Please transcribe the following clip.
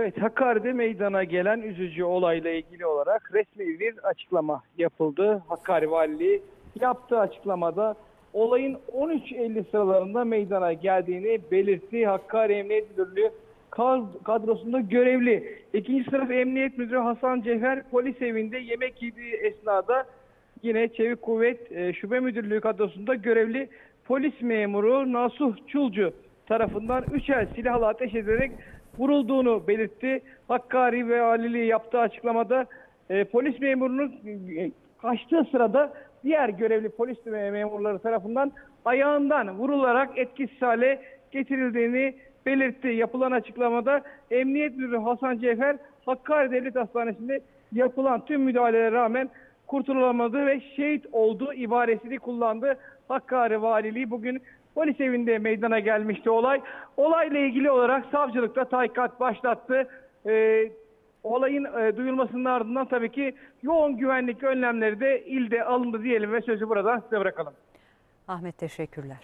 Evet Hakkari'de meydana gelen üzücü olayla ilgili olarak resmi bir açıklama yapıldı. Hakkari Valiliği yaptığı açıklamada olayın 13.50 sıralarında meydana geldiğini belirtti. Hakkari Emniyet Müdürlüğü kad- kadrosunda görevli. İkinci sınıf Emniyet Müdürü Hasan Cevher polis evinde yemek yediği esnada yine Çevik Kuvvet e, Şube Müdürlüğü kadrosunda görevli polis memuru Nasuh Çulcu tarafından üç el silahla ateş ederek vurulduğunu belirtti. Hakkari ve Valiliği yaptığı açıklamada e, polis memurunun e, kaçtığı sırada diğer görevli polis me- memurları tarafından ayağından vurularak etkisiz hale getirildiğini belirtti. Yapılan açıklamada Emniyet Müdürü Hasan Cevher Hakkari Devlet Hastanesi'nde yapılan tüm müdahalelere rağmen kurtulamadı ve şehit oldu ibaresini kullandı. Hakkari Valiliği bugün polis evinde meydana gelmişti olay. Olayla ilgili olarak savcılıkta tahkikat başlattı. Ee, olayın e, duyulmasının ardından tabii ki yoğun güvenlik önlemleri de ilde alındı diyelim ve sözü buradan size bırakalım. Ahmet teşekkürler.